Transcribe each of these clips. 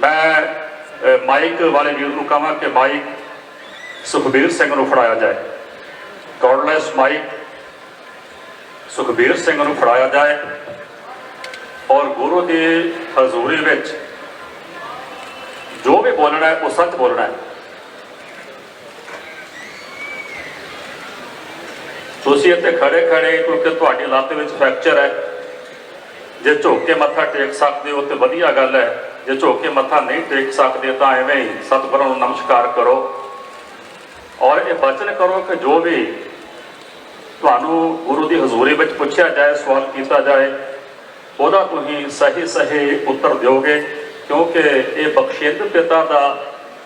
ਮੈਂ ਮਾਈਕ ਵਾਲੇ ਵੀਰ ਨੂੰ ਕਹਾਂ ਕਿ ਮਾਈਕ ਸੁਖਬੀਰ ਸਿੰਘ ਨੂੰ ਫੜਾਇਆ ਜਾਏ। ਗੋਡਲੈਸ ਮਾਈਕ ਸੁਖਬੀਰ ਸਿੰਘ ਨੂੰ ਫੜਾਇਆ ਜਾਏ ਔਰ ਗੁਰੂ ਦੀ ਹਜ਼ੂਰੀ ਵਿੱਚ ਜੋ ਵੀ ਬੋਲਣਾ ਹੈ, ਉਹ ਸੱਚ ਬੋਲਣਾ ਹੈ। ਤੁਸੀਂ ਇੱਥੇ ਖੜੇ ਖੜੇ, ਕਿਉਂਕਿ ਤੁਹਾਡੀ ਲੱਤ ਵਿੱਚ ਫ੍ਰੈਕਚਰ ਹੈ। ਜੇ ਝੁੱਕ ਕੇ ਮੱਥਾ ਟੇਕ ਸਕਦੇ ਹੋ, ਤੇ ਵਧੀਆ ਗੱਲ ਹੈ। ਜੇ ਝੁੱਕ ਕੇ ਮੱਥਾ ਨਹੀਂ ਟੇਕ ਸਕਦੇ ਤਾਂ ਐਵੇਂ ਹੀ ਸਤਿਗੁਰਾਂ ਨੂੰ ਨਮਸਕਾਰ ਕਰੋ। ਔਰ ਇਹ ਬਚਨ ਕਰੋ ਕਿ ਜੋ ਵੀ ਤੁਹਾਨੂੰ ਗੁਰੂ ਦੀ ਹਜ਼ੂਰੀ ਵਿੱਚ ਪੁੱਛਿਆ ਜਾਏ, ਸਵਾਲ ਕੀਤਾ ਜਾਏ, ਉਹਦਾ ਤੁਸੀਂ ਸਹੀ ਸਹੀ ਉੱਤਰ ਦਿਓਗੇ, ਕਿਉਂਕਿ ਇਹ ਬਖਸ਼ਿੰਦ ਪਿਤਾ ਦਾ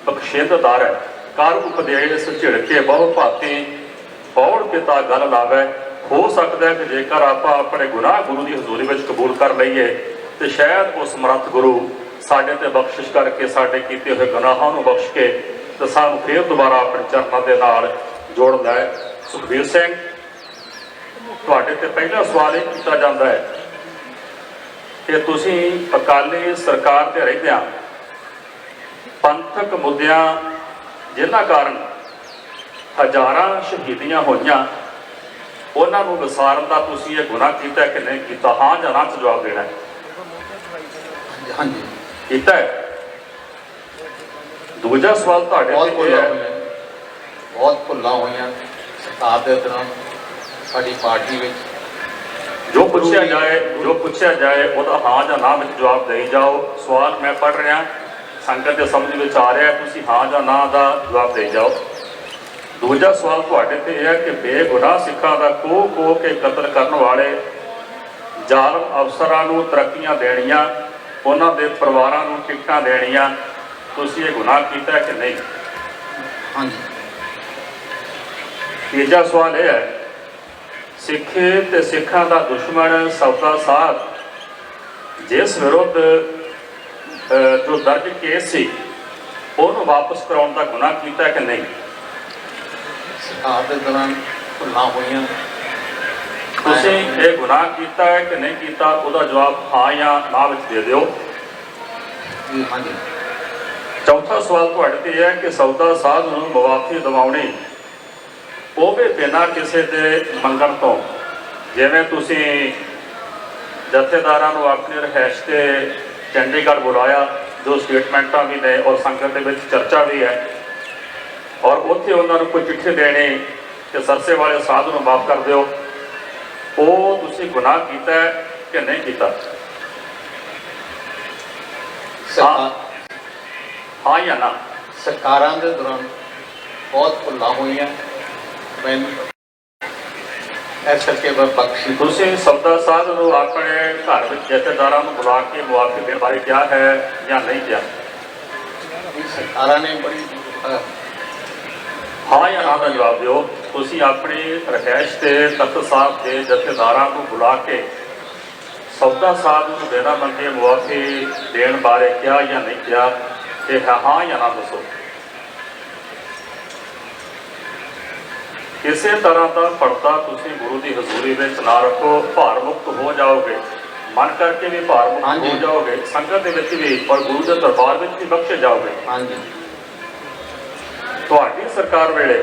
ਬਖਸ਼ਿੰਦਦਾਰ ਹੈ। ਕਾਰ ਉਪਦੇਸ਼ ਝਿੜਕੇ ਬਹੁ ਭਾਤੀ ਪੌੜ ਪਿਤਾ ਗੱਲ ਲਾਵੇ? ਹੋ ਸਕਦਾ ਹੈ ਕਿ ਜੇਕਰ ਆਪਾਂ ਆਪਣੇ ਗੁਨਾਹ ਗੁਰੂ ਦੀ ਹਜ਼ੂਰੀ ਵਿੱਚ ਕਬੂਲ ਕਰ ਲਈਏ, ਤੇ ਸ਼ਾਇਦ ਉਸ ਸਮਰੱਥ ਗੁਰੂ ਸਾਡੇ ਤੇ ਬਖਸ਼ਿਸ਼ ਕਰਕੇ ਸਾਡੇ ਕੀਤੇ ਹੋਏ ਗੁਨਾਹਾਂ ਨੂੰ ਬਖਸ਼ ਕੇ ਤੇ ਸਾਨੂੰ ਫੇਰ ਦੁਬਾਰਾ ਆਪਣੇ ਚਰਨਾਂ ਦੇ ਨਾਲ ਜੋੜਦਾ ਹੈ ਸੁਖਬੀਰ ਸਿੰਘ, ਤੁਹਾਡੇ ਤੇ ਪਹਿਲਾ ਸਵਾਲ ਇਹ ਕੀਤਾ ਜਾਂਦਾ ਹੈ ਕਿ ਤੁਸੀਂ ਅਕਾਲੀ ਸਰਕਾਰ ਤੇ ਰਹਿੰਦਿਆਂ ਪੰਥਕ ਮੁੱਦਿਆਂ ਜਿਨ੍ਹਾਂ ਕਾਰਨ ਹਜ਼ਾਰਾਂ ਸ਼ਹੀਦੀਆਂ ਹੋਈਆਂ, ਉਹਨਾਂ ਨੂੰ ਵਿਸਾਰਨ ਦਾ ਤੁਸੀਂ ਇਹ ਗੁਨਾਹ ਕੀਤਾ ਕਿ ਨਹੀਂ ਕੀਤਾ? ਹਾਂ ਜਾਂ ਨਾ ਚ ਜਵਾਬ ਦੇਣਾ ਹੈ? ਹਾਂਜੀ। ਕੀਤਾ ਹੈ ਦੂਜਾ ਸਵਾਲ ਤੁਹਾਡੇ ਬਹੁਤ ਹੈ। ਹੋਈਆਂ ਬਹੁਤ ਭੁੱਲਾਂ ਹੋਈਆਂ ਸਰਕਾਰ ਦੇ ਦੌਰਾਨ ਸਾਡੀ ਪਾਰਟੀ ਵਿੱਚ। ਜੋ ਪੁੱਛਿਆ ਜਾਏ ਜੋ ਪੁੱਛਿਆ ਜਾਏ ਉਹਦਾ ਹਾਂ ਜਾਂ ਨਾ ਵਿੱਚ ਜਵਾਬ ਦੇਈ ਜਾਓ। ਸਵਾਲ ਮੈਂ ਪੜ੍ਹ ਰਿਹਾ। ਸੰਗਤ ਦੇ ਸਮਝ ਵਿੱਚ ਆ ਰਿਹਾ ਤੁਸੀਂ ਹਾਂ ਜਾਂ ਨਾ ਦਾ ਜਵਾਬ ਦੇਈ ਜਾਓ। ਦੂਜਾ ਸਵਾਲ ਤੁਹਾਡੇ ਤੇ ਇਹ ਹੈ ਕਿ ਬੇਗੁਨਾਹ ਸਿੱਖਾਂ ਦਾ ਕੋਹ ਕੋਹ ਕੇ ਕਤਲ ਕਰਨ ਵਾਲੇ ਜ਼ਾਲਮ ਅਫਸਰਾਂ ਨੂੰ ਤਰੱਕੀਆਂ ਦੇਣੀਆਂ ਉਹਨਾਂ ਦੇ ਪਰਿਵਾਰਾਂ ਨੂੰ ਟਿਕਟਾਂ ਦੇਣੀਆਂ ਤੁਸੀਂ ਇਹ ਗੁਨਾਹ ਕੀਤਾ ਕਿ ਨਹੀਂ? ਹਾਂਜੀ। ਤੀਜਾ ਸਵਾਲ ਇਹ ਹੈ ਸਿੱਖੇ ਤੇ ਸਿੱਖਾਂ ਦਾ ਦੁਸ਼ਮਣ ਸੌਦਾ ਸਾਧ ਜਿਸ ਵਿਰੁੱਧ ਜੋ ਦਰਜ ਕੇਸ ਸੀ ਉਹਨੂੰ ਵਾਪਸ ਕਰਾਉਣ ਦਾ ਗੁਨਾਹ ਕੀਤਾ ਕਿ ਨਹੀਂ? ਸਰਕਾਰ ਦੇ ਦੌਰਾਨ ਭੁੱਲਾਂ ਹੋਈਆਂ। ਤੁਸੀਂ ਇਹ ਗੁਨਾਹ ਕੀਤਾ ਹੈ ਕਿ ਨਹੀਂ ਕੀਤਾ ਉਹਦਾ ਜਵਾਬ ਹਾਂ ਜਾਂ ਨਾ ਵਿੱਚ ਦੇ ਦਿਓ। ਹਾਂਜੀ। ਚੌਥਾ ਸਵਾਲ ਤੁਹਾਡੇ ਤੇ ਹੈ ਕਿ ਸੌਦਾ ਸਾਧ ਨੂੰ ਮਵਾਫੀ ਦਿਵਾਉਣੀ ਉਹ ਵੀ ਬਿਨਾਂ ਕਿਸੇ ਦੇ ਮੰਗਣ ਤੋਂ। ਜਿਵੇਂ ਤੁਸੀਂ ਜਥੇਦਾਰਾਂ ਨੂੰ ਆਪਣੇ ਰਹਿਸ਼ ਤੇ ਚੰਡੀਗੜ੍ਹ ਬੁਲਾਇਆ ਜੋ ਸਟੇਟਮੈਂਟਾਂ ਵੀ ਨੇ ਔਰ ਸੰਗਤ ਦੇ ਵਿੱਚ ਚਰਚਾ ਵੀ ਹੈ ਔਰ ਉੱਥੇ ਉਹਨਾਂ ਨੂੰ ਕੋਈ ਚਿੱਠੀ ਦੇਣੀ ਕਿ ਸਰਸੇ ਵਾਲੇ ਸਾਧ ਨੂੰ ਮਾਫ ਕਰ ਦਿਓ। ਉਹ ਤੁਸੀਂ ਗੁਨਾਹ ਕੀਤਾ ਹੈ ਕਿ ਨਹੀਂ ਕੀਤਾ? ਸਰਕਾਰ ਹਾਂ। ਜਾਂ ਨਾ? ਸਰਕਾਰਾਂ ਦੇ ਦੌਰਾਨ ਬਹੁਤ ਭੁੱਲਾਂ ਹੋਈਆਂ। ਮੈਂ ਇਸ ਕਰਕੇ ਬਖਸ਼ੀ। ਤੁਸੀਂ ਸਬਦਾ ਸਾਧ ਨੂੰ ਆਪਣੇ ਘਰ ਵਿੱਚ ਜਥੇਦਾਰਾਂ ਨੂੰ ਬੁਲਾ ਕੇ ਮੁਆਫੀ ਦੇਣ ਬਾਰੇ ਕਿਹਾ ਹੈ ਜਾਂ ਨਹੀਂ ਕਿਹਾ? ਸਰਕਾਰਾਂ ਨੇ ਬੜੀ ਹਾਂ ਜਾਂ ਨਾ ਦਾ ਜਵਾਬ ਦਿਓ। ਤੁਸੀਂ ਆਪਣੀ ਰਹਿائش ਤੇ ਤਖਤ ਸਾਹਿਬ ਦੇ ਜਥੇਦਾਰਾਂ ਨੂੰ ਬੁਲਾ ਕੇ ਸੌਦਾ ਸਾਹਿਬ ਨੂੰ ਦੇਣਾ ਮੰਗੇ ਮੁਆਫੀ ਦੇਣ ਬਾਰੇ ਕਿਹਾ ਜਾਂ ਨਹੀਂ ਕਿਹਾ ਤੇ ਹਾਂ ਜਾਂ ਨਾ ਦੱਸੋ। ਕਿਸੇ ਤਰ੍ਹਾਂ ਦਾ ਪਰਦਾ ਤੁਸੀਂ ਗੁਰੂ ਦੀ ਹਜ਼ੂਰੀ ਵਿੱਚ ਨਾ ਰੱਖੋ ਭਾਰ ਮੁਕਤ ਹੋ ਜਾਓਗੇ। ਮਨ ਕਰਕੇ ਵੀ ਭਾਰ ਮੁਕਤ ਹੋ ਜਾਓਗੇ। ਸੰਗਤ ਦੇ ਵਿੱਚ ਵੀ ਪਰ ਗੁਰੂ ਦੇ ਦਰਬਾਰ ਵਿੱਚ ਵੀ ਬਖਸ਼ ਜਾਓਗੇ। ਹਾਂਜੀ। ਤੁਹਾਡੀ ਸਰਕਾਰ ਵੇਲੇ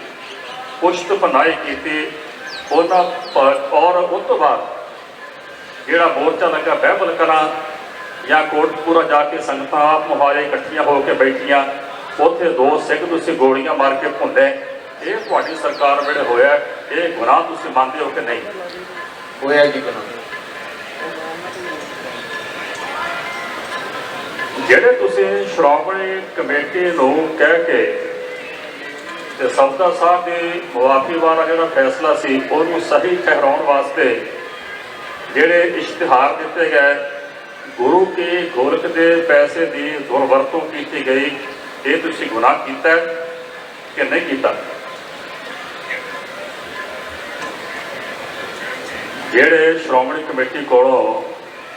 ਪੁਸ਼ਤ ਪਨਾਈ ਕੀਤੀ ਉਹਨਾਂ ਔਰ ਉਸ ਤੋਂ ਬਾਅਦ ਜਿਹੜਾ ਮੋਰਚਾ ਲੱਗਾ ਬਹਿਬਲ ਕਰਾਂ ਜਾਂ ਕੋਟਪੂਰਾ ਜਾ ਕੇ ਸੰਗਤਾਂ ਆਪ ਮੁਹਾਰੇ ਇਕੱਠੀਆਂ ਹੋ ਕੇ ਬੈਠੀਆਂ ਉੱਥੇ ਦੋ ਸਿੰਘ ਤੁਸੀਂ ਗੋਲੀਆਂ ਮਾਰ ਕੇ ਭੁੰਡੇ। ਇਹ ਤੁਹਾਡੀ ਸਰਕਾਰ ਵੇਲੇ ਹੋਇਆ ਇਹ ਗੁਨਾਹ ਤੁਸੀਂ ਮੰਨਦੇ ਹੋ ਕਿ ਨਹੀਂ? ਹੋਇਆ ਜੀ ਕਰਾਂ ਜਿਹੜੇ ਤੁਸੀਂ ਸ਼੍ਰੋਮਣੀ ਕਮੇਟੀ ਨੂੰ ਕਹਿ ਕੇ ਤੇ ਸਬਦਾ ਸਾਹਿਬ ਦੀ ਮੁਆਫੀ ਵਾਲਾ ਜਿਹੜਾ ਫੈਸਲਾ ਸੀ, ਉਹਨੂੰ ਸਹੀ ਠਹਿਰਾਉਣ ਵਾਸਤੇ ਜਿਹੜੇ ਇਸ਼ਤਿਹਾਰ ਦਿੱਤੇ ਗਏ, ਗੁਰੂ ਕੇ ਗੋਲਕ ਦੇ ਪੈਸੇ ਦੀ ਦੁਰਵਰਤੋਂ ਕੀਤੀ ਗਈ, ਇਹ ਤੁਸੀਂ ਗੁਨਾਹ ਕੀਤਾ ਕਿ ਨਹੀਂ ਕੀਤਾ? ਜਿਹੜੇ ਸ਼੍ਰੋਮਣੀ ਕਮੇਟੀ ਕੋਲੋਂ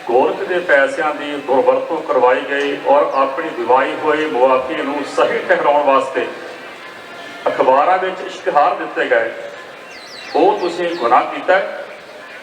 ਗੋਲਕ ਦੇ ਪੈਸਿਆਂ ਦੀ ਦੁਰਵਰਤੋਂ ਕਰਵਾਈ ਗਈ ਔਰ ਆਪਣੀ ਦਿਵਾਈ ਹੋਈ ਮੁਆਫੀ ਨੂੰ ਸਹੀ ਠਹਿਰਾਉਣ ਵਾਸਤੇ ਅਖਬਾਰਾਂ ਵਿੱਚ ਇਸ਼ਤਿਹਾਰ ਦਿੱਤੇ ਗਏ। ਉਹ ਤੁਸੀਂ ਗੁਨਾਹ ਕੀਤਾ ਹੈ।